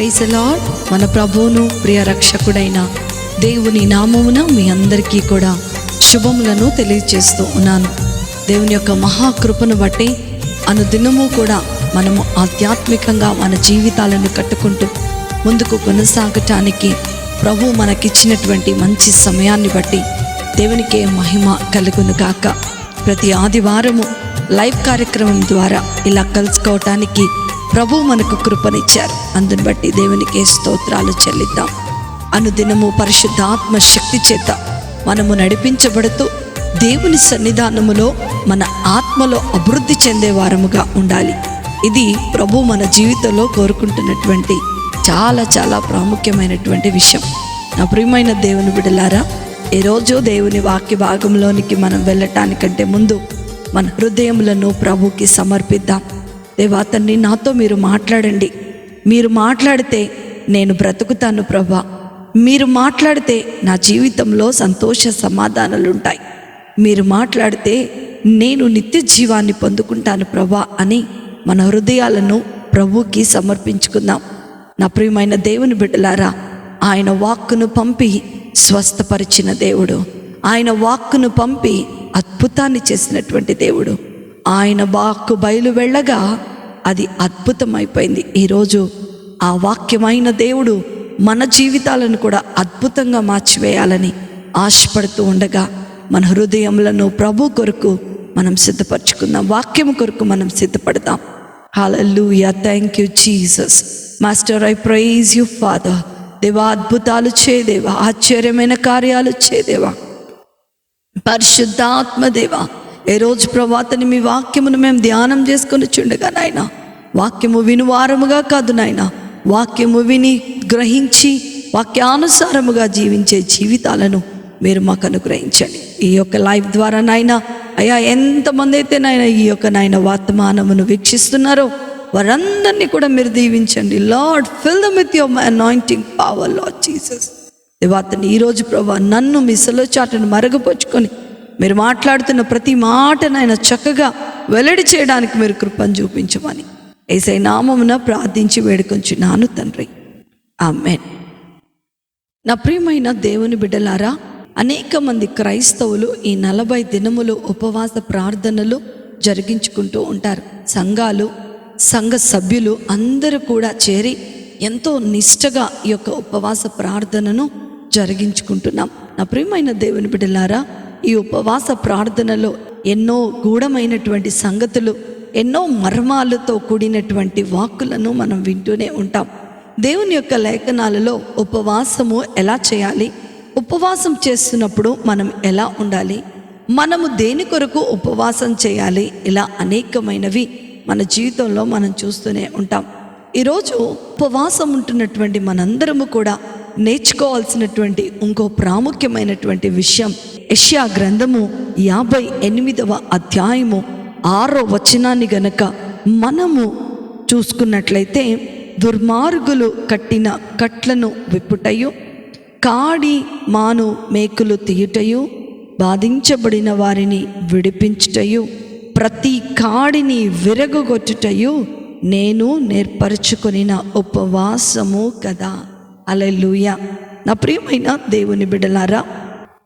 Praise lord మన ప్రభువును ప్రియ రక్షకుడైన దేవుని నామమున మీ అందరికీ కూడా శుభములను తెలియజేస్తూ ఉన్నాను. దేవుని యొక్క మహాకృపను బట్టి అనుదినము కూడా మనము ఆధ్యాత్మికంగా మన జీవితాలను కట్టుకుంటూ ముందుకు కొనసాగటానికి ప్రభు మనకిచ్చినటువంటి మంచి సమయాన్ని బట్టి దేవునికే మహిమ కలుగును గాక. ప్రతి ఆదివారము లైవ్ కార్యక్రమం ద్వారా ఇలా కలుసుకోవటానికి ప్రభు మనకు కృపనిచ్చారు. అందుని బట్టి దేవునికి స్తోత్రాలు చెల్లిద్దాం. అనుదినము పరిశుద్ధాత్మ శక్తి చేత మనము నడిపించబడుతూ దేవుని సన్నిధానములో మన ఆత్మలో అభివృద్ధి చెందే వారముగా ఉండాలి. ఇది ప్రభు మన జీవితంలో కోరుకుంటున్నటువంటి చాలా చాలా ప్రాముఖ్యమైనటువంటి విషయం. నా ప్రియమైన దేవుని బిడలారా ఏ రోజు దేవుని వాక్య భాగంలోనికి మనం వెళ్ళటానికంటే ముందు మన హృదయములను ప్రభుకి సమర్పిద్దాం. దేవా తండ్రి నాతో మీరు మాట్లాడండి. మీరు మాట్లాడితే నేను బ్రతుకుతాను ప్రభా. మీరు మాట్లాడితే నా జీవితంలో సంతోష సమాధానాలుంటాయి. మీరు మాట్లాడితే నేను నిత్య జీవాన్ని పొందుకుంటాను ప్రభా అని మన హృదయాలను ప్రభుకి సమర్పించుకుందాం. నా ప్రియమైన దేవుని బిడ్డలారా ఆయన వాక్కును పంపి స్వస్థపరిచిన దేవుడు. ఆయన వాక్కును పంపి అద్భుతాన్ని చేసినటువంటి దేవుడు. ఆయన వాక్కు బయలు వెళ్ళగా అది అద్భుతమైపోయింది. ఈరోజు ఆ వాక్యమైన దేవుడు మన జీవితాలను కూడా అద్భుతంగా మార్చివేయాలని ఆశపడుతూ ఉండగా మన హృదయములను ప్రభు కొరకు మనం సిద్ధపరచుకుందాం. వాక్యం కొరకు మనం సిద్ధపడదాం. Hallelujah thank you Jesus master I praise you father దేవా అద్భుతాలు చేదేవా ఆశ్చర్యమైన కార్యాలు చేదేవా పరిశుద్ధాత్మ దేవా ఏ రోజు ప్రభాతని మీ వాక్యమును మేము ధ్యానం చేసుకొని చుండగా నాయన వాక్యము వినువారముగా కాదు నాయన వాక్యము విని గ్రహించి వాక్యానుసారముగా జీవించే జీవితాలను మీరు మాకు అనుగ్రహించండి. ఈ యొక్క లైఫ్ ద్వారా నాయన అయ్యా ఎంతమంది అయితే నాయన ఈ యొక్క నాయన వర్తమానమును వీక్షిస్తున్నారో వారందరినీ కూడా మీరు దీవించండి. Lord fill them with your anointing power Lord Jesus దేవాతని ఈరోజు ప్రభా నన్ను మీ చాటును మరుగుపరుచుకొని మీరు మాట్లాడుతున్న ప్రతి మాటనైనా చక్కగా వెల్లడి చేయడానికి మీరు కృపను చూపించమని. ఏసై నామమున ప్రార్థించి వేడుకొంచున్నాను తండ్రి. ఆమెన్. నా ప్రియమైన దేవుని బిడ్డలారా అనేక మంది క్రైస్తవులు ఈ నలభై దినములు ఉపవాస ప్రార్థనలు జరిగించుకుంటూ ఉంటారు. సంఘాలు సంఘ సభ్యులు అందరూ కూడా చేరి ఎంతో నిష్టగా ఈ యొక్క ఉపవాస ప్రార్థనను జరిగించుకుంటున్నాం. నా ప్రియమైన దేవుని బిడ్డలారా ఈ ఉపవాస ప్రార్థనలో ఎన్నో గూఢమైనటువంటి సంగతులు ఎన్నో మర్మాలతో కూడినటువంటి వాక్కులను మనం వింటూనే ఉంటాం. దేవుని యొక్క లేఖనాలలో ఉపవాసము ఎలా చేయాలి? ఉపవాసం చేస్తున్నప్పుడు మనం ఎలా ఉండాలి? మనము దేని కొరకు ఉపవాసం చేయాలి? ఇలా అనేకమైనవి మన జీవితంలో మనం చూస్తూనే ఉంటాం. ఈరోజు ఉపవాసం ఉంటున్నటువంటి మనందరము కూడా నేర్చుకోవాల్సినటువంటి ఇంకో ప్రాముఖ్యమైనటువంటి విషయం యష్యా గ్రంథము యాభై ఎనిమిదవ అధ్యాయము ఆరో వచనాన్ని గనక మనము చూసుకున్నట్లయితే దుర్మార్గులు కట్టిన కట్లను విప్పుటయు కాడి మాను మేకులు తీయుటయు బాధించబడిన వారిని విడిపించుటయు ప్రతి కాడిని విరగొట్టుటయు నేను నేర్పరచుకొనిన ఉపవాసము కదా. అలెలుయ నా ప్రియమైన దేవుని బిడలారా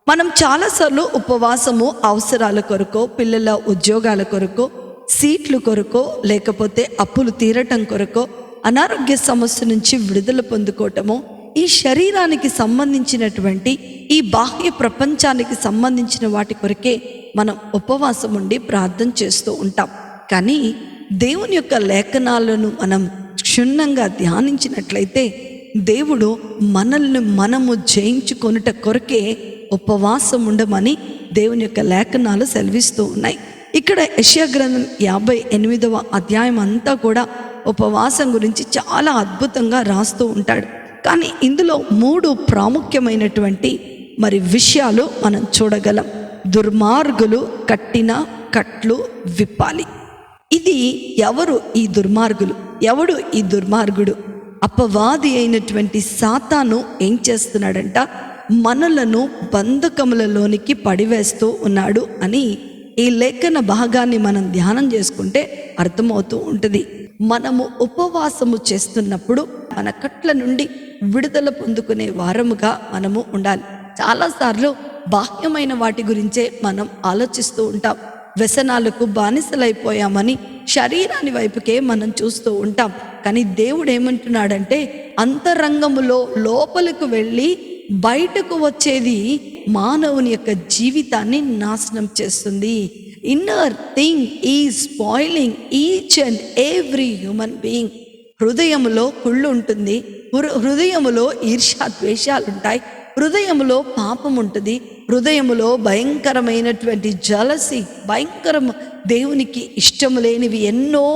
మనం చాలాసార్లు ఉపవాసము అవసరాల కొరకో పిల్లల ఉద్యోగాల కొరకో సీట్లు కొరకో లేకపోతే అప్పులు తీరటం కొరకో అనారోగ్య సమస్య నుంచి విడుదల పొందుకోవటము ఈ శరీరానికి సంబంధించినటువంటి ఈ బాహ్య ప్రపంచానికి సంబంధించిన వాటి కొరకే మనం ఉపవాసం ఉండి ప్రార్థన చేస్తూ ఉంటాం. కానీ దేవుని యొక్క లేఖనాలను మనం క్షుణ్ణంగా ధ్యానించినట్లయితే దేవుడు మనల్ని మనము జయించుకొనుట కొరకే ఉపవాసం ఉండమని దేవుని యొక్క లేఖనాలు సెలవిస్తూ ఉన్నాయి. ఇక్కడ యశ్యా గ్రంథం యాభై ఎనిమిదవ అధ్యాయం అంతా కూడా ఉపవాసం గురించి చాలా అద్భుతంగా రాస్తూ ఉంటాడు. కానీ ఇందులో మూడు ప్రాముఖ్యమైనటువంటి మరి విషయాలు మనం చూడగలం. దుర్మార్గులు కట్టిన కట్లు విప్పాలి. ఇది ఎవరు ఈ దుర్మార్గులు? ఎవడు ఈ దుర్మార్గుడు? అపవాది అయినటువంటి సాతాను ఏం చేస్తున్నాడంట? మనలను బంధకములలోనికి పడివేస్తూ ఉన్నాడు అని ఈ లేఖన భాగాన్ని మనం ధ్యానం చేసుకుంటే అర్థమవుతూ ఉంటుంది. మనము ఉపవాసము చేస్తున్నప్పుడు మన కట్ల నుండి విడుదల పొందుకునే వారముగా మనము ఉండాలి. చాలాసార్లు బాహ్యమైన వాటి గురించే మనం ఆలోచిస్తూ ఉంటాం. వ్యసనాలకు బానిసలైపోయామని శరీరాని వైపుకే మనం చూస్తూ ఉంటాం. కానీ దేవుడు ఏమంటున్నాడంటే అంతరంగములో లోపలకు వెళ్ళి బయటకు వచ్చేది మానవుని యొక్క జీవితాన్ని నాశనం చేస్తుంది. ఇన్నర్ థింగ్ ఈ spoiling each and every human being హృదయంలో కుళ్ళు ఉంటుంది. హృదయములో ఈర్ష్యా ద్వేషాలు ఉంటాయి. హృదయములో పాపం ఉంటుంది. హృదయములో భయంకరమైనటువంటి జలసి భయంకరం దేవునికి ఇష్టము లేనివి ఎన్నో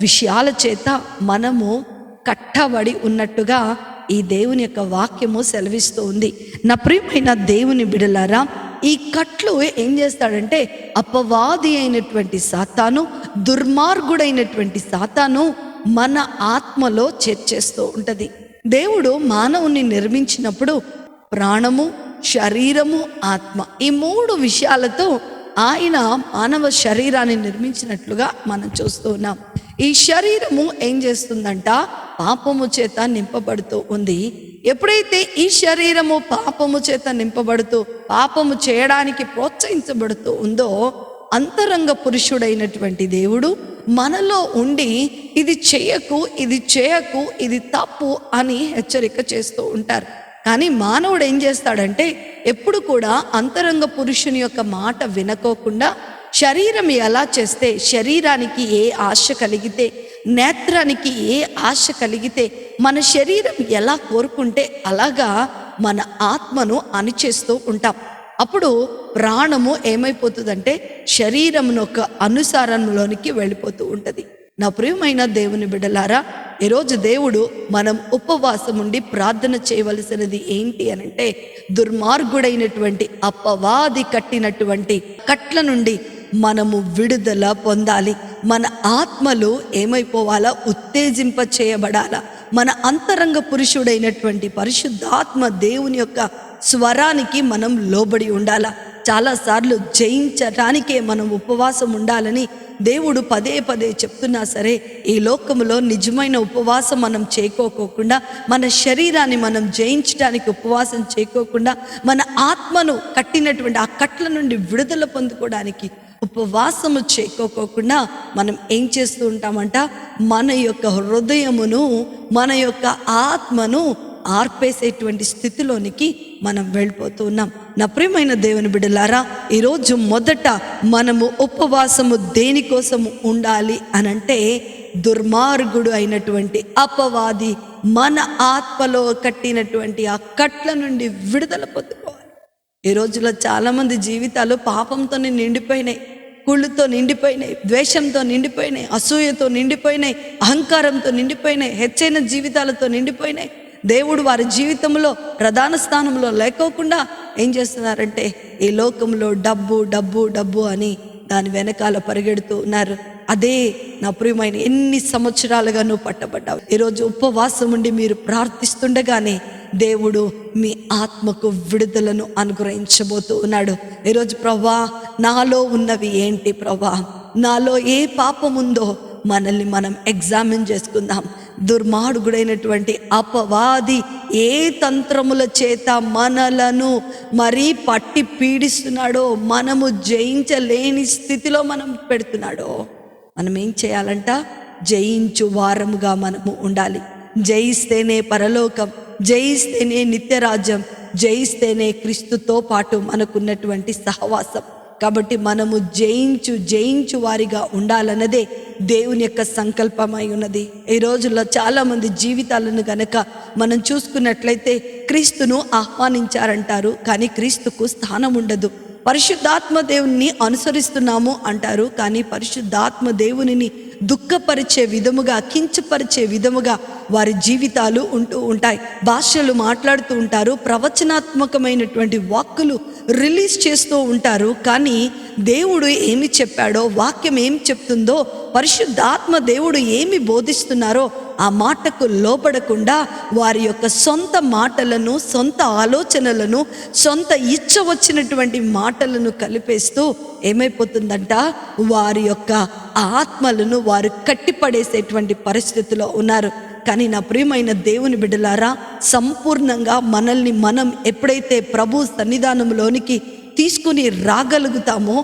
విషయాల చేత మనము కట్టబడి ఉన్నట్టుగా ఈ దేవుని యొక్క వాక్యము సెలవిస్తూ ఉంది. నా ప్రియమైన దేవుని బిడలారా ఈ కట్లు ఏం చేస్తాడంటే అపవాది అయినటువంటి సాతాను దుర్మార్గుడైనటువంటి సాతాను మన ఆత్మలో చేర్చేస్తూ ఉంటుంది. దేవుడు మానవుని నిర్మించినప్పుడు ప్రాణము శరీరము ఆత్మ ఈ మూడు విషయాలతో ఆయన మానవ శరీరాన్ని నిర్మించినట్లుగా మనం చూస్తూ ఉన్నాం. ఈ శరీరము ఏం చేస్తుందంట? పాపము చేత నింపబడుతూ ఉంది. ఎప్పుడైతే ఈ శరీరము పాపము చేత నింపబడుతూ పాపము చేయడానికి ప్రోత్సహించబడుతూ ఉందో అంతరంగ పురుషుడైనటువంటి దేవుడు మనలో ఉండి ఇది చేయకు ఇది చేయకు ఇది తప్పు అని హెచ్చరిక చేస్తూ ఉంటారు. కానీ మానవుడు ఏం చేస్తాడంటే ఎప్పుడు కూడా అంతరంగ పురుషుని యొక్క మాట వినకోకుండా శరీరం ఎలా చేస్తే శరీరానికి ఏ ఆశ కలిగితే నేత్రానికి ఏ ఆశ కలిగితే మన శరీరం ఎలా కోరుకుంటే అలాగా మన ఆత్మను అణిచేస్తూ ఉంటాం. అప్పుడు ప్రాణము ఏమైపోతుందంటే శరీరం యొక్క అనుసారంలోనికి వెళ్ళిపోతూ ఉంటుంది. నా ప్రియమైన దేవుని బిడ్డలారా ఈరోజు దేవుడు మనం ఉపవాసం ఉండి ప్రార్థన చేయవలసినది ఏంటి అని అంటే దుర్మార్గుడైనటువంటి అప్పవాది కట్టినటువంటి కట్ల నుండి మనము విడుదల పొందాలి. మన ఆత్మలు ఏమైపోవాలా? ఉత్తేజింప చేయబడాలా? మన అంతరంగ పురుషుడైనటువంటి పరిశుద్ధాత్మ దేవుని యొక్క స్వరానికి మనం లోబడి ఉండాలా? చాలాసార్లు జయించటానికే మనం ఉపవాసం ఉండాలని దేవుడు పదే పదే చెప్తున్నా సరే ఈ లోకములో నిజమైన ఉపవాసం మనం చేకోకోకుండా మన శరీరాన్ని మనం జయించడానికి ఉపవాసం చేకోకుండా మన ఆత్మను కట్టినటువంటి ఆ కట్ల నుండి విడుదల పొందుకోవడానికి ఉపవాసము చేయకోకోకుండా మనం ఏం చేస్తూ ఉంటామంట? మన యొక్క హృదయమును మన యొక్క ఆత్మను ఆర్పేసేటువంటి స్థితిలోనికి మనం వెళ్ళిపోతూ ఉన్నాం. నా ప్రియమైన దేవుని బిడ్డలారా ఈరోజు మొదట మనము ఉపవాసము దేనికోసము ఉండాలి అనంటే దుర్మార్గుడు అయినటువంటి అపవాది మన ఆత్మలో కట్టినటువంటి ఆ కట్ల నుండి విడుదల పొందుకోవాలి. ఈ రోజుల్లో చాలామంది జీవితాలు పాపంతోనే నిండిపోయినాయి. కుళ్ళుతో నిండిపోయినాయి ద్వేషంతో నిండిపోయినాయి అసూయతో నిండిపోయినాయి అహంకారంతో నిండిపోయినాయి హెచ్చైన జీవితాలతో నిండిపోయినాయి. దేవుడు వారి జీవితంలో ప్రధాన స్థానంలో లేకోకుండా ఏం చేస్తున్నారంటే ఈ లోకంలో డబ్బు డబ్బు డబ్బు అని దాని వెనకాల పరిగెడుతూ ఉన్నారు. అదే నా ప్రియమైన ఎన్ని సంవత్సరాలుగా నువ్వు పట్టబడ్డావు. ఈరోజు ఉపవాసం ఉండి మీరు ప్రార్థిస్తుండగానే దేవుడు మీ ఆత్మకు విడుదలను అనుగ్రహించబోతూ ఉన్నాడు ఈరోజు ప్రభా నాలో ఉన్నవి ఏంటి ప్రభా? నాలో ఏ పాపం ఉందో మనల్ని మనం ఎగ్జామిన్ చేసుకుందాం. దుర్మార్గుడైనటువంటి అపవాది ఏ తంత్రముల చేత మనలను మరీ పట్టి పీడిస్తున్నాడో మనము జయించలేని స్థితిలో మనం పెడుతున్నాడో మనం ఏం చేయాలంట? జయించు వారముగా మనము ఉండాలి. జయిస్తేనే పరలోకం జయిస్తేనే నిత్యరాజ్యం జయిస్తేనే క్రీస్తుతో పాటు మనకున్నటువంటి సహవాసం. కాబట్టి మనము జయించు జయించు వారిగా ఉండాలన్నదే దేవుని యొక్క సంకల్పమై ఉన్నది. ఈ రోజుల్లో చాలామంది జీవితాలను గనక మనం చూసుకున్నట్లయితే క్రీస్తును ఆహ్వానించారంటారు కానీ క్రీస్తుకు స్థానం ఉండదు. పరిశుద్ధాత్మ దేవుని అనుసరిస్తున్నాము అంటారు. కానీ పరిశుద్ధాత్మ దేవునిని దుఃఖపరిచే విధముగా కించపరిచే విధముగా వారి జీవితాలు ఉంటూ ఉంటాయి. భాషలు మాట్లాడుతూ ఉంటారు. ప్రవచనాత్మకమైనటువంటి వాక్కులు రిలీజ్ చేస్తూ ఉంటారు. కానీ దేవుడు ఏమి చెప్పాడో వాక్యం ఏం చెప్తుందో పరిశుద్ధాత్మ దేవుడు ఏమి బోధిస్తున్నారో ఆ మాటకు లోపడకుండా వారి యొక్క సొంత మాటలను సొంత ఆలోచనలను సొంత ఇచ్చ వచ్చినటువంటి మాటలను కలిపేస్తూ ఏమైపోతుందంట? వారి యొక్క ఆత్మలను వారు కట్టిపడేసేటువంటి పరిస్థితిలో ఉన్నారు. కానీ నా ప్రియమైన దేవుని బిడ్డలారా సంపూర్ణంగా మనల్ని మనం ఎప్పుడైతే ప్రభు సన్నిధానంలోనికి తీసుకుని రాగలుగుతామో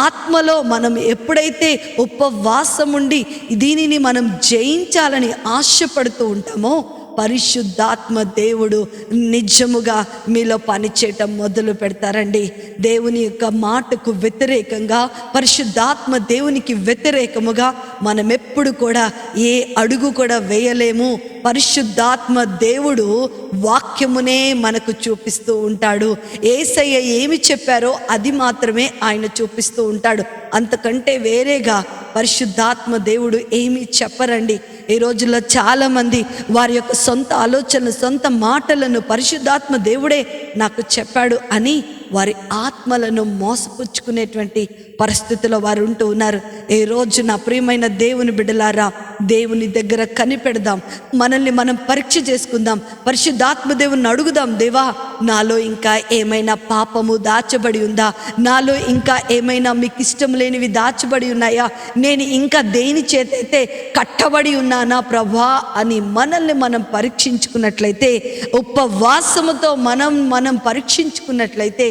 ఆత్మలో మనం ఎప్పుడైతే ఉపవాసం ఉండి దీనిని మనం జయించాలని ఆశపడుతూ ఉంటామో పరిశుద్ధాత్మ దేవుడు నిజముగా మీలో పనిచేయటం మొదలు పెడతారండి. దేవుని యొక్క మాటకు వ్యతిరేకంగా పరిశుద్ధాత్మ దేవునికి వ్యతిరేకముగా మనం ఎప్పుడు కూడా ఏ అడుగు కూడా వేయలేము. పరిశుద్ధాత్మ దేవుడు వాక్యమునే మనకు చూపిస్తూ ఉంటాడు. ఏసయ్య ఏమి చెప్పారో అది మాత్రమే ఆయన చూపిస్తూ ఉంటాడు. అంతకంటే వేరేగా పరిశుద్ధాత్మ దేవుడు ఏమీ చెప్పరండి. ఈ రోజుల్లో చాలామంది వారి యొక్క సొంత ఆలోచనలు సొంత మాటలను పరిశుద్ధాత్మ దేవుడే నాకు చెప్పాడు అని వారి ఆత్మలను మోసపుచ్చుకునేటువంటి పరిస్థితిలో వారు ఉంటూ ఉన్నారు. ఏ రోజు నా ప్రియమైన దేవుని బిడలారా దేవుని దగ్గర కనిపెడదాం. మనల్ని మనం పరీక్ష చేసుకుందాం. పరిశుద్ధాత్మ దేవుని అడుగుదాం. దేవా నాలో ఇంకా ఏమైనా పాపము దాచబడి ఉందా? నాలో ఇంకా ఏమైనా మీకు ఇష్టం లేనివి దాచబడి ఉన్నాయా? నేను ఇంకా దేని చేతైతే కట్టబడి ఉన్నానా ప్రభా అని మనల్ని మనం పరీక్షించుకున్నట్లయితే ఉపవాసముతో మనం మనం పరీక్షించుకున్నట్లయితే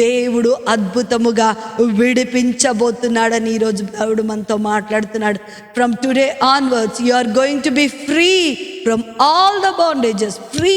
దేవుడు అద్భుతముగా విడిపించబోతున్నాడని ఈరోజు దేవుడు మనతో మాట్లాడుతున్నాడు. From today onwards you are going to be free from all the bondages free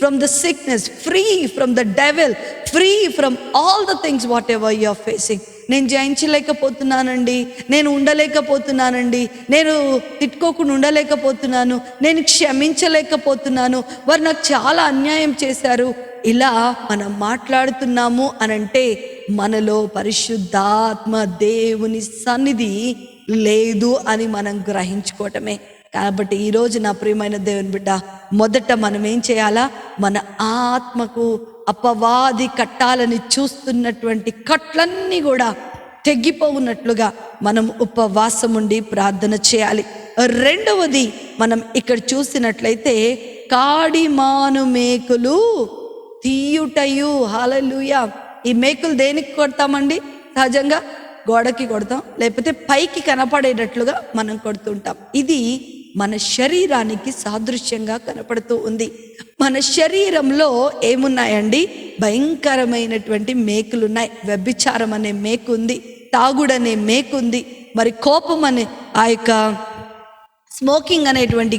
from the sickness free from the devil free from all the things whatever you are facing నేను జయించలేకపోతున్నానండి నేను ఉండలేకపోతున్నానండి నేను తిట్టుకోకుండా ఉండలేకపోతున్నాను నేను క్షమించలేకపోతున్నాను. వారు నాకు చాలా అన్యాయం చేశారు. ఇలా మనం మాట్లాడుతున్నాము అనంటే మనలో పరిశుద్ధాత్మ దేవుని సన్నిధి లేదు అని మనం గ్రహించుకోవటమే. కాబట్టి ఈరోజు నా ప్రియమైన దేవుని బిడ్డ మొదట మనం ఏం చేయాలా? మన ఆత్మకు అపవాది కట్టాలని చూస్తున్నటువంటి కట్లన్నీ కూడా తెగిపోవున్నట్లుగా మనం ఉపవాసం ఉండి ప్రార్థన చేయాలి. రెండవది మనం ఇక్కడ చూసినట్లయితే కాడిమాను మేకులు తీయుటయు. హలలుయ ఈ మేకులు దేనికి కొడతామండి? సహజంగా గోడకి కొడతాం లేకపోతే పైకి కనపడేటట్లుగా మనం కొడుతుంటాం. ఇది మన శరీరానికి సాదృశ్యంగా కనపడుతూ ఉంది. మన శరీరంలో ఏమున్నాయండి? భయంకరమైనటువంటి మేకులు ఉన్నాయి వ్యభిచారం అనే మేకు ఉంది తాగుడనే మేకు ఉంది మరి కోపం అనే ఆ యొక్క స్మోకింగ్ అనేటువంటి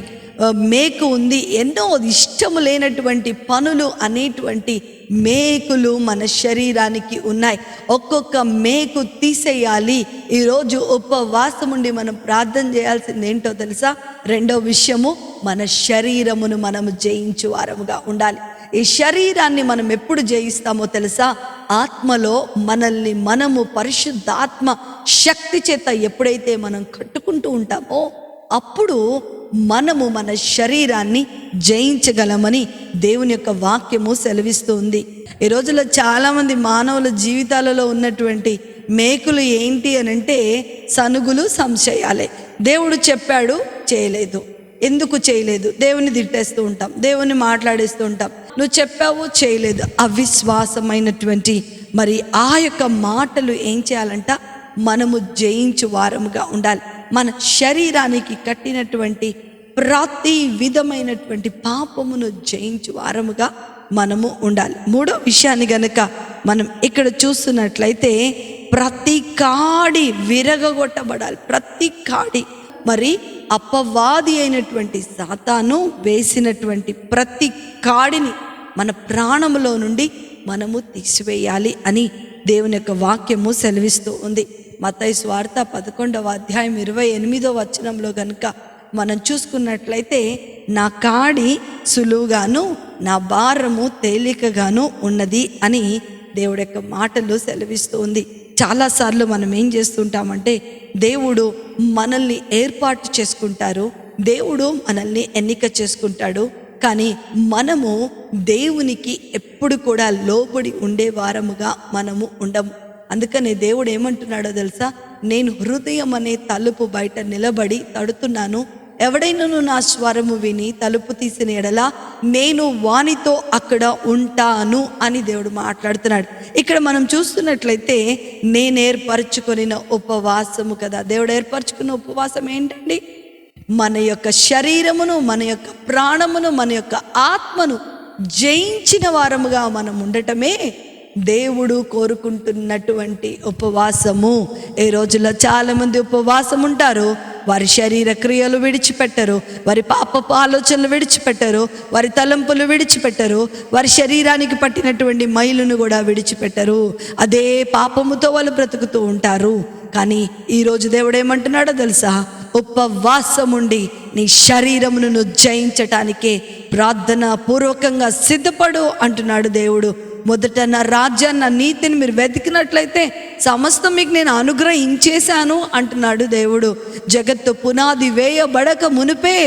మేకు ఉంది. ఎన్నో ఇష్టము లేనటువంటి పనులు అనేటువంటి మేకులు మన శరీరానికి ఉన్నాయి. ఒక్కొక్క మేకు తీసేయాలి. ఈరోజు ఉపవాసం ఉండి మనం ప్రార్థన చేయాల్సింది ఏంటో తెలుసా? రెండో విషయము మన శరీరమును మనము జయించు వారముగా ఉండాలి. ఈ శరీరాన్ని మనం ఎప్పుడు జయిస్తామో తెలుసా? ఆత్మలో మనల్ని మనము పరిశుద్ధాత్మ శక్తి చేత ఎప్పుడైతే మనం కట్టుకుంటూ ఉంటామో అప్పుడు మనము మన శరీరాన్ని జయించగలమని దేవుని యొక్క వాక్యము సెలవిస్తూ ఉంది ఈ రోజుల్లో చాలామంది మానవుల జీవితాలలో ఉన్నటువంటి మేకులు ఏంటి అని అంటే సనుగులు సంశయాలే. దేవుడు చెప్పాడు చేయలేదు. ఎందుకు చేయలేదు? దేవుని తిట్టేస్తూ ఉంటాం దేవుని మాట్లాడేస్తూ ఉంటాం. నువ్వు చెప్పావు చేయలేదు. అవిశ్వాసమైనటువంటి మరి ఆ యొక్క మాటలు ఏం చేయాలంట? మనము జయించు వారముగా ఉండాలి. మన శరీరానికి కట్టినటువంటి ప్రతి విధమైనటువంటి పాపమును జయించు వారముగా మనము ఉండాలి. మూడో విషయాన్ని గనక మనం ఇక్కడ చూస్తున్నట్లయితే ప్రతి కాడి విరగగొట్టబడాలి. ప్రతి కాడి. మరి అపవాది అయినటువంటి సాతాను వేసినటువంటి ప్రతి కాడిని మన ప్రాణములో నుండి మనము తీసివేయాలి అని దేవుని యొక్క వాక్యము సెలవిస్తూ ఉంది. మతయి స్వార్థ పదకొండవ అధ్యాయం ఇరవై ఎనిమిదో వచనంలో కనుక మనం చూసుకున్నట్లయితే నా కాడి సులువుగాను నా భారము తేలికగాను ఉన్నది అని దేవుడి యొక్క మాటలు సెలవిస్తూ ఉంది చాలాసార్లు మనం ఏం చేస్తుంటామంటే దేవుడు మనల్ని ఏర్పాటు చేసుకుంటారు దేవుడు మనల్ని ఎన్నిక చేసుకుంటాడు కానీ మనము దేవునికి ఎప్పుడు కూడా లోబడి ఉండే వారముగా మనము ఉండము. అందుకనే దేవుడు ఏమంటున్నాడో తెలుసా? నేను హృదయం అనే తలుపు బయట నిలబడి తడుతున్నాను. ఎవడైనాను నా స్వరము విని తలుపు తీసిన ఎడల నేను వానితో అక్కడ ఉంటాను అని దేవుడు మాట్లాడుతున్నాడు. ఇక్కడ మనం చూస్తున్నట్లయితే నేను ఏర్పరచుకొనిన ఉపవాసము కదా. దేవుడు ఏర్పరచుకున్న ఉపవాసం ఏంటండి? మన యొక్క శరీరమును మన యొక్క ప్రాణమును మన యొక్క ఆత్మను జయించిన వారముగా మనం ఉండటమే దేవుడు కోరుకుంటున్నటువంటి ఉపవాసము. ఈ రోజుల్లో చాలామంది ఉపవాసం ఉంటారు వారి శరీర క్రియలు విడిచిపెట్టరు. వారి పాపపు ఆలోచనలు విడిచిపెట్టరు. వారి తలంపులు విడిచిపెట్టరు. వారి శరీరానికి పట్టినటువంటి మైలును కూడా విడిచిపెట్టరు. అదే పాపముతో వాళ్ళు బ్రతుకుతూ ఉంటారు. కానీ ఈరోజు దేవుడు ఏమంటున్నాడో తెలుసా? ఉపవాసం ఉండి నీ శరీరమును జయించటానికే ప్రార్థన పూర్వకంగా సిద్ధపడు అంటున్నాడు దేవుడు. మొదట నా రాజ్యాన్ని నా నీతిని మీరు వెతికినట్లయితే సమస్తం మీకు నేను అనుగ్రహించేశాను అంటున్నాడు దేవుడు. జగత్తు పునాది వేయబడక మునిపే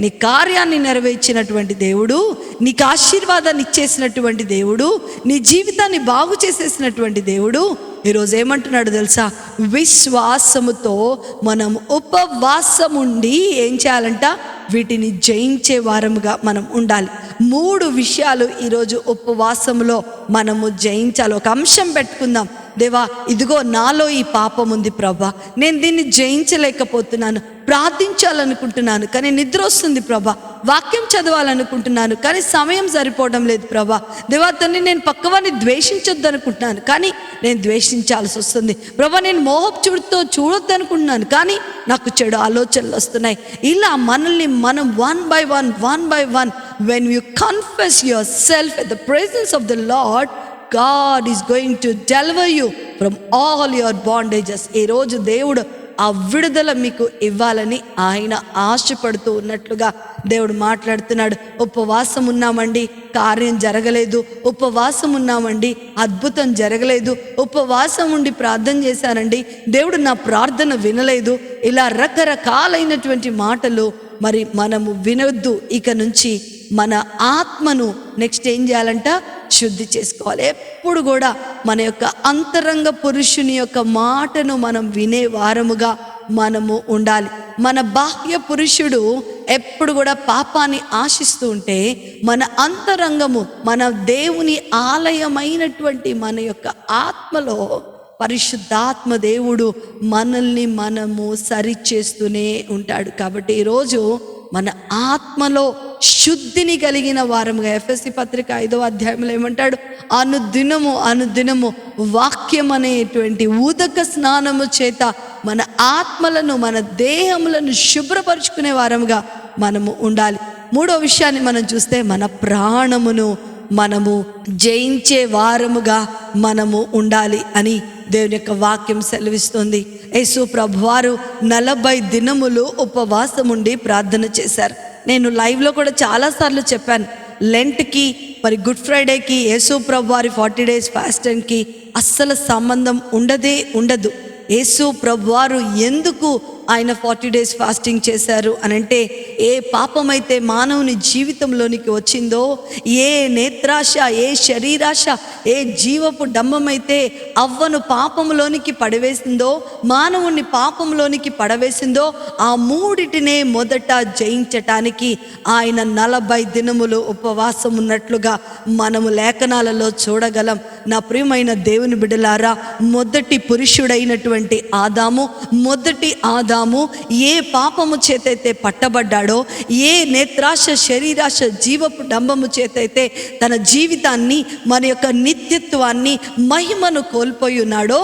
నీ కార్యాన్ని నెరవేర్చినటువంటి దేవుడు నీకు ఆశీర్వాదాన్ని ఇచ్చేసినటువంటి దేవుడు నీ జీవితాన్ని బాగు చేసేసినటువంటి దేవుడు ఈరోజు ఏమంటున్నాడు తెలుసా? విశ్వాసముతో మనం ఉపవాసం ఉండి ఏం చేయాలంట? వీటిని జయించే వారముగా మనం ఉండాలి. మూడు విషయాలు ఈరోజు ఉపవాసంలో మనము జయించాలి. ఒక అంశం పెట్టుకుందాం. దేవా ఇదిగో నాలో ఈ పాపం ఉంది ప్రభా. నేను దీన్ని జయించలేకపోతున్నాను. ప్రార్థించాలనుకుంటున్నాను కానీ నిద్ర వస్తుంది ప్రభా. వాక్యం చదవాలనుకుంటున్నాను కానీ సమయం సరిపోవడం లేదు ప్రభా. దేవాతని నేను పక్కవాన్ని ద్వేషించొద్దు అనుకుంటున్నాను కానీ నేను ద్వేషించాల్సి వస్తుంది. ప్రభా నేను మోహపు చూడుతో చూడొద్దు అనుకుంటున్నాను కానీ నాకు చెడు ఆలోచనలు వస్తున్నాయి. ఇలా మనల్ని మనం one by one one by one when you confess your self at the presence of the Lord God is going to deliver you from all your bondages ఈరోజు దేవుడు ఆ విడుదల మీకు ఇవ్వాలని ఆయన ఆశపడుతూ ఉన్నట్లుగా దేవుడు మాట్లాడుతున్నాడు. ఉపవాసం ఉన్నామండి కార్యం జరగలేదు. ఉపవాసం ఉన్నామండి అద్భుతం జరగలేదు. ఉపవాసం ఉండి ప్రార్థన చేశానండి దేవుడు నా ప్రార్థన వినలేదు. ఇలా రకరకాలైనటువంటి మాటలు మరి మనము వినొద్దు. ఇక నుంచి మన ఆత్మను నెక్స్ట్ ఏం చేయాలంట? శుద్ధి చేసుకోవాలి. ఎప్పుడు కూడా మన యొక్క అంతరంగ పురుషుని యొక్క మాటను మనం వినే వారముగా మనము ఉండాలి. మన బాహ్య పురుషుడు ఎప్పుడు కూడా పాపాన్ని ఆశిస్తూ ఉంటే మన అంతరంగము మన దేవుని ఆలయమైనటువంటి మన యొక్క ఆత్మలో పరిశుద్ధాత్మ దేవుడు మనల్ని మనము సరిచేస్తూనే ఉంటాడు. కాబట్టి ఈరోజు మన ఆత్మలో శుద్ధిని కలిగిన వారముగా ఎఫ్ఎస్సి పత్రిక ఐదవ అధ్యాయంలో ఏమంటాడు? అనుదినము అనుదినము వాక్యం అనేటువంటి ఉదక స్నానము చేత మన ఆత్మలను మన దేహములను శుభ్రపరుచుకునే వారముగా మనము ఉండాలి. మూడో విషయాన్ని మనం చూస్తే మన ప్రాణమును మనము జయించే వారముగా మనము ఉండాలి అని దేవుని యొక్క వాక్యం సెలవిస్తుంది. యేసు ప్రభువారు నలభై దినములు ఉపవాసం ఉండి ప్రార్థన చేశారు. నేను లైవ్లో కూడా చాలాసార్లు చెప్పాను లెంట్కి మరి గుడ్ ఫ్రైడేకి యేసు ప్రభు వారి ఫార్టీ డేస్ ఫాస్టన్కి అస్సలు సంబంధం ఉండదే ఉండదు. యేసు ప్రభువారు ఎందుకు ఆయన ఫార్టీ డేస్ ఫాస్టింగ్ చేశారు అని అంటే ఏ పాపమైతే మానవుని జీవితంలోనికి వచ్చిందో ఏ నేత్రాశ ఏ శరీరాశ ఏ జీవపు డంబమైతే అవ్వను పాపంలోనికి పడవేసిందో మానవుని పాపంలోనికి పడవేసిందో ఆ మూడిటినే మొదట జయించటానికి ఆయన నలభై దినములు ఉపవాసం ఉన్నట్లుగా మనము లేఖనాలలో చూడగలం. నా ప్రియమైన దేవుని బిడలారా మొదటి పురుషుడైనటువంటి ఆదాము మొదటి ఆదాము ఏ పాపము చేతైతే పట్టబడ్డాడో ఏ నేత్రాశ శరీరాశ జీవపు డంబము చేతైతే తన జీవితాన్ని మన యొక్క నిత్యత్వాన్ని మహిమను కోల్పోయి ఉన్నాడో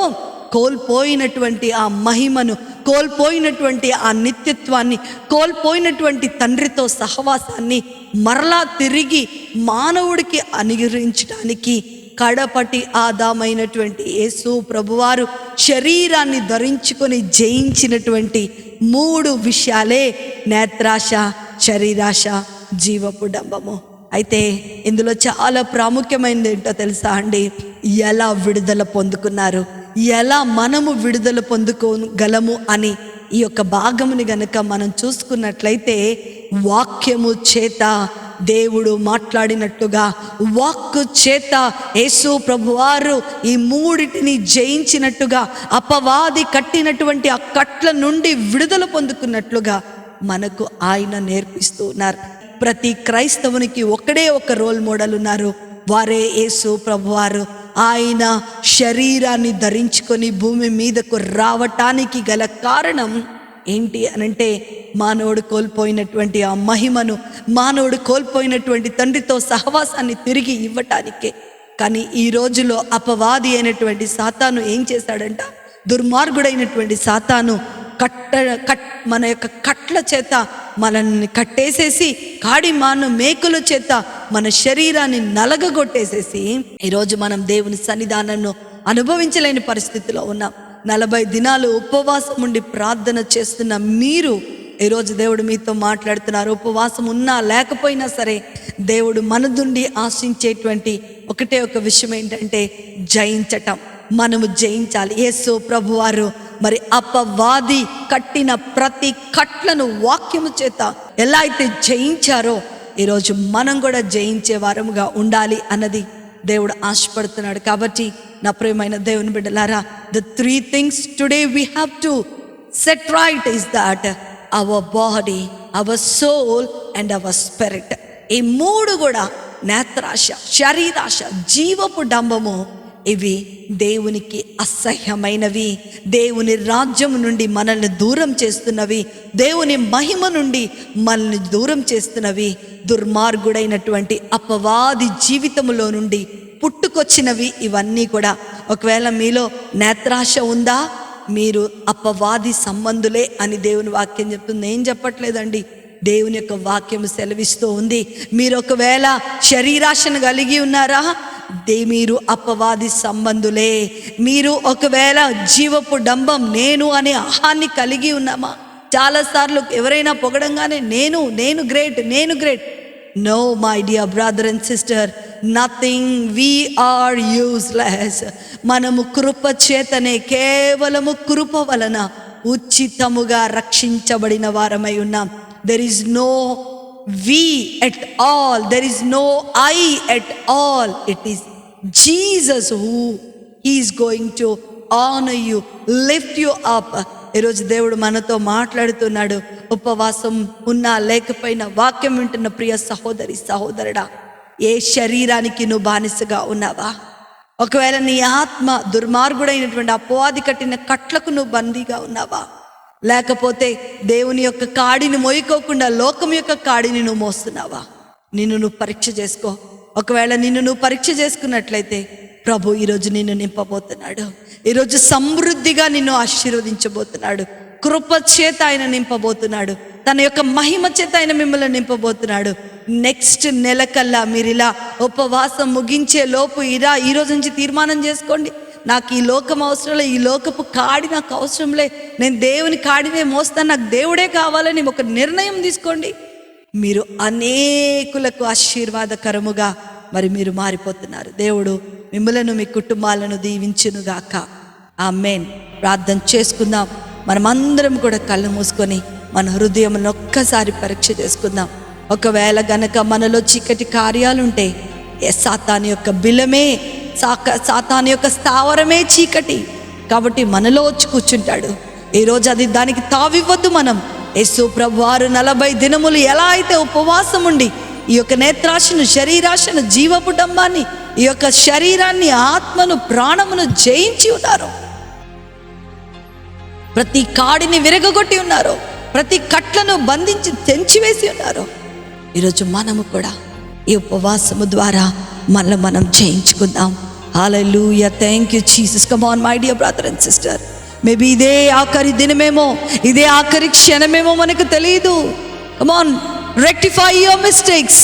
కోల్పోయినటువంటి ఆ మహిమను కోల్పోయినటువంటి ఆ నిత్యత్వాన్ని కోల్పోయినటువంటి తండ్రితో సహవాసాన్ని మరలా తిరిగి మానవుడికి అనుగ్రహించడానికి కడపటి ఆదామైనటువంటి యేసు ప్రభువారు శరీరాన్ని ధరించుకొని జయించినటువంటి మూడు విషయాలే నేత్రాశ శరీరాశ జీవపు డంబము. అయితే ఇందులో చాలా ప్రాముఖ్యమైనది ఏంటో తెలుసా అండి? ఎలా విడుదల పొందుకున్నారు? ఎలా మనము విడుదల పొందుకోగలము అని ఈ యొక్క భాగముని గనక మనం చూసుకున్నట్లయితే వాక్యము చేత దేవుడు మాట్లాడినట్టుగా వాక్కు చేత యేసు ప్రభువారు ఈ మూడిటిని జయించినట్టుగా అపవాది కట్టినటువంటి ఆ కట్ల నుండి విడుదల పొందుకున్నట్లుగా మనకు ఆయన నేర్పిస్తూ ఉన్నారు. ప్రతి క్రైస్తవునికి ఒకడే ఒక రోల్ మోడల్ ఉన్నారు. వారే యేసు ప్రభువారు. ఆయన శరీరాన్ని ధరించుకొని భూమి మీదకు రావటానికి గల కారణం ఏంటి అనంటే మానవుడు కోల్పోయినటువంటి ఆ మహిమను మానవుడు కోల్పోయినటువంటి తండ్రితో సహవాసాన్ని తిరిగి ఇవ్వటానికే. కానీ ఈ రోజులో అపవాది అయినటువంటి సాతాను ఏం చేశాడంట దుర్మార్గుడైనటువంటి సాతాను కట్ట కట్ మన యొక్క కట్ల చేత మనల్ని కట్టేసేసి కాడి మాను మేకుల చేత మన శరీరాన్ని నలగగొట్టేసేసి ఈరోజు మనం దేవుని సన్నిధానంను అనుభవించలేని పరిస్థితిలో ఉన్నాం. నలభై దినాలు ఉపవాసం ఉండి ప్రార్థన చేస్తున్న మీరు ఈరోజు దేవుడు మీతో మాట్లాడుతున్నారు. ఉపవాసం ఉన్నా లేకపోయినా సరే దేవుడు మనదుండి ఆశించేటువంటి ఒకటే ఒక విషయం ఏంటంటే జయించటం. మనము జయించాలి. యేసు ప్రభువారు మరి అపవాది కట్టిన ప్రతి కట్లను వాక్యము చేత ఎలా అయితే జయించారో ఈరోజు మనం కూడా జయించే వారముగా ఉండాలి అన్నది దేవుడు ఆశపడుతున్నాడు. కాబట్టి నా ప్రియమైన దేవుని బిడ్డలారా the three things today we have to set right is that our body our soul and our spirit ఈ మూడు కూడా నేత్రాశ శరీరాశ జీవపు డంబము. ఇవి దేవునికి అసహ్యమైనవి. దేవుని రాజ్యం నుండి మనల్ని దూరం చేస్తున్నవి. దేవుని మహిమ నుండి మనల్ని దూరం చేస్తున్నవి. దుర్మార్గుడైనటువంటి అపవాది జీవితములో నుండి పుట్టుకొచ్చినవి ఇవన్నీ కూడా. ఒకవేళ మీలో నేత్రాశ ఉందా మీరు అపవాది సంబంధులే అని దేవుని వాక్యం చెప్తుంది. ఏం చెప్పట్లేదండి? దేవుని యొక్క వాక్యం సెలవిస్తూ ఉంది. మీరు ఒకవేళ శరీరాశను కలిగి ఉన్నారా? దే మీరు అపవాది సంబంధులే. మీరు ఒకవేళ జీవపు డంబం నేను అనే అహాన్ని కలిగి ఉన్నామా? చాలాసార్లు ఎవరైనా పొగడంగానే నేను నేను గ్రేట్ నేను great no my dear brother and sister nothing we are useless మనము కృప చేతనే కేవలము కృప వలన ఉచితముగా రక్షించబడిన వారమై ఉన్నాం. There is no we at all there is no I at all it is Jesus who is going to on you lift you up ఈరోజు దేవుడు మనతో మాట్లాడుతున్నాడు. ఉపవాసం ఉన్నా లేకపోయినా వాక్యం వింటున్న ప్రియ సహోదరి సహోదరుడా ఏ శరీరానికి నువ్వు బానిసగా ఉన్నావా? ఒకవేళ నీ ఆత్మ దుర్మార్గుడైనటువంటి అపవాది కట్టిన కట్లకు నువ్వు బందీగా ఉన్నావా? లేకపోతే దేవుని యొక్క కాడిని మోయికోకుండా లోకం యొక్క కాడిని నువ్వు మోస్తున్నావా? నిన్ను నువ్వు పరీక్ష చేసుకో. ఒకవేళ నిన్ను నువ్వు పరీక్ష చేసుకున్నట్లయితే ప్రభు ఈరోజు నిన్ను నింపబోతున్నాడు. ఈరోజు సమృద్ధిగా నిన్ను ఆశీర్వదించబోతున్నాడు. కృప చేత ఆయన నింపబోతున్నాడు. తన యొక్క మహిమ చేత ఆయన మిమ్మల్ని నింపబోతున్నాడు. నెక్స్ట్ నెల కల్లా మీరు ఇలా ఉపవాసం ముగించే లోపు ఇరా ఈ రోజు నుంచి తీర్మానం చేసుకోండి. నాకు ఈ లోకం అవసరం లే ఈ లోకపు కాడి నాకు అవసరం లే నేను దేవుని కాడినే మోస్తాను నాకు దేవుడే కావాలని ఒక నిర్ణయం తీసుకోండి. మీరు అనేకులకు ఆశీర్వాదకరముగా మరి మీరు మారిపోతున్నారు. దేవుడు మిమ్మలను మీ కుటుంబాలను దీవించునుగాక ఆ మెయిన్ ప్రార్థన చేసుకుందాం. మనమందరం కూడా కళ్ళు మూసుకొని మన హృదయం ఒక్కసారి పరీక్ష చేసుకుందాం. ఒకవేళ గనక మనలో చీకటి కార్యాలుంటే ఏ సాతాని యొక్క బిలమే సాక సాతాని యొక్క స్థావరమే చీకటి. కాబట్టి మనలో వచ్చి కూర్చుంటాడు. ఈరోజు అది దానికి తావివ్వద్దు మనం. యేసు ప్రభువారు నలభై దినములు ఎలా అయితే ఉపవాసం ఉండి ఈ యొక్క నేత్రాశను శరీరాశను జీవపు డంబాన్ని ఈ యొక్క శరీరాన్ని ఆత్మను ప్రాణమును జయించి ఉన్నారు. ప్రతి కాడిని విరగగొట్టి ఉన్నారు. ప్రతి కట్లను బంధించి తెంచివేసి ఉన్నారు. ఈరోజు మనము కూడా ఈ ఉపవాసము ద్వారా మనల్ని మనం జయించుకుందాం. Hallelujah thank you Jesus come on my dear brother and sister maybe ఇదే ఆఖరి దినమేమో ఇదే ఆఖరి క్షణమేమో మనకు తెలియదు come on rectify your mistakes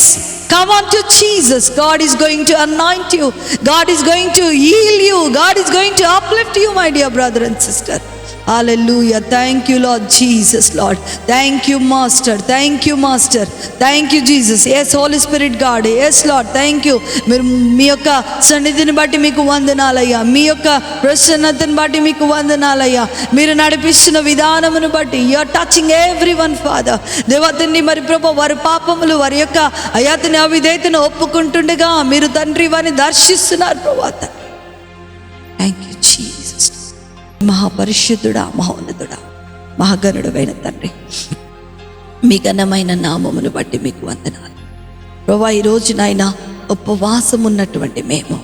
come on to Jesus God is going to anoint you God is going to heal you God is going to uplift you my dear brother and sister Hallelujah. Thank you Lord Jesus Lord. Thank you master thank you master thank you Jesus yes Holy Spirit God yes Lord. Thank you మీరు మీ యొక్క సన్నిధిని బట్టి మీకు వందనాలయ్యా. మీ యొక్క ప్రసన్నతను బట్టి మీకు వందనాలయ్యా. మీరు నడిపిస్తున్న విధానమును బట్టి you are touching every one father దేవతని మరి ప్రభు వారి పాపములు వారి యొక్క అయాతని అవిధేతను ఒప్పుకుంటుండగా మీరు తండ్రి వారిని దర్శిస్తున్నారు ప్రభాత మహాపరిశుద్ధుడా మహోన్నతుడా మహాగణుడమైన తండ్రి. మీ ఘనమైన నామమును బట్టి మీకు వందనాలు. ప్రభా ఈ రోజు నాయన ఉపవాసం ఉన్నటువంటి మేము.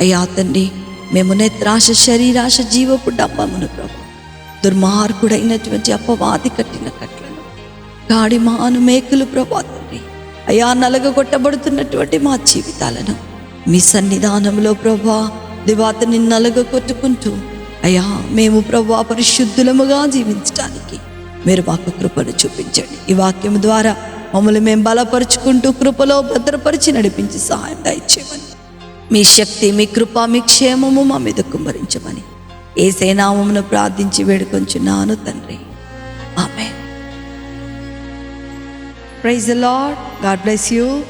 అయ్యా తండ్రి మేము నేత్రాశ శరీరాశ జీవపు డబ్బమును ప్రభు దుర్మార్గుడైనటువంటి అపవాది కట్టిన కట్లను కాడిమాను మేకులు ప్రభా తండ్రి. అయా నలగొట్టబడుతున్నటువంటి మా జీవితాలను మీ సన్నిధానంలో ప్రభా దివాతని నలగ కొట్టుకుంటూ అయ్యా మేము ప్రభా పరిశుద్ధులముగా జీవించడానికి మీరు మాకు కృపను చూపించండి. ఈ వాక్యం ద్వారా మమ్మల్ని మేము బలపరుచుకుంటూ కృపలో భద్రపరిచి నడిపించి సహాయం దయచేయమని. మీ శక్తి మీ కృప మీ క్షేమము మా మీద కుమ్మరించమని. ఏ సేనామమును ప్రార్థించి వేడుకొంచున్నాను తండ్రి. ఆమె praise Lord God bless you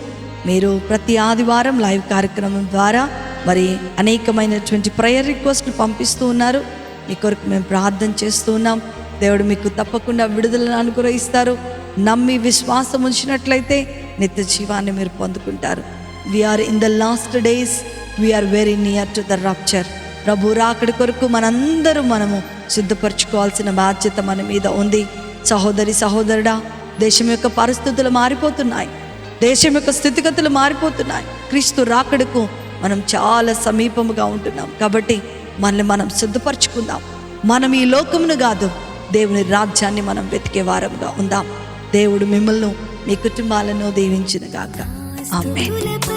మీరు ప్రతి ఆదివారం లైవ్ కార్యక్రమం ద్వారా మరి అనేకమైనటువంటి ప్రేయర్ రిక్వెస్ట్లు పంపిస్తూ ఉన్నారు. మీ కొరకు మేము ప్రార్థన చేస్తూ ఉన్నాం. దేవుడు మీకు తప్పకుండా విడుదలను అనుగ్రహిస్తారు. నమ్మి విశ్వాసం ఉంచినట్లయితే నిత్య జీవాన్ని మీరు పొందుకుంటారు. We are in the last days we are very near to the rapture ప్రభు రాకడి కొరకు మనందరూ మనము సిద్ధపరచుకోవాల్సిన బాధ్యత మన మీద ఉంది. సహోదరి సహోదరుడా దేశం యొక్క పరిస్థితులు మారిపోతున్నాయి. దేశం యొక్క స్థితిగతులు మారిపోతున్నాయి. క్రీస్తు రాకడకు మనం చాలా సమీపముగా ఉంటున్నాం. కాబట్టి మనల్ని మనం సిద్ధపరచుకుందాం. మనం ఈ లోకమును కాదు దేవుని రాజ్యాన్ని మనం వెతికే వారంగా ఉందాం. దేవుడు మిమ్మల్ని మీ కుటుంబాలను దీవించిన గాక. ఆమె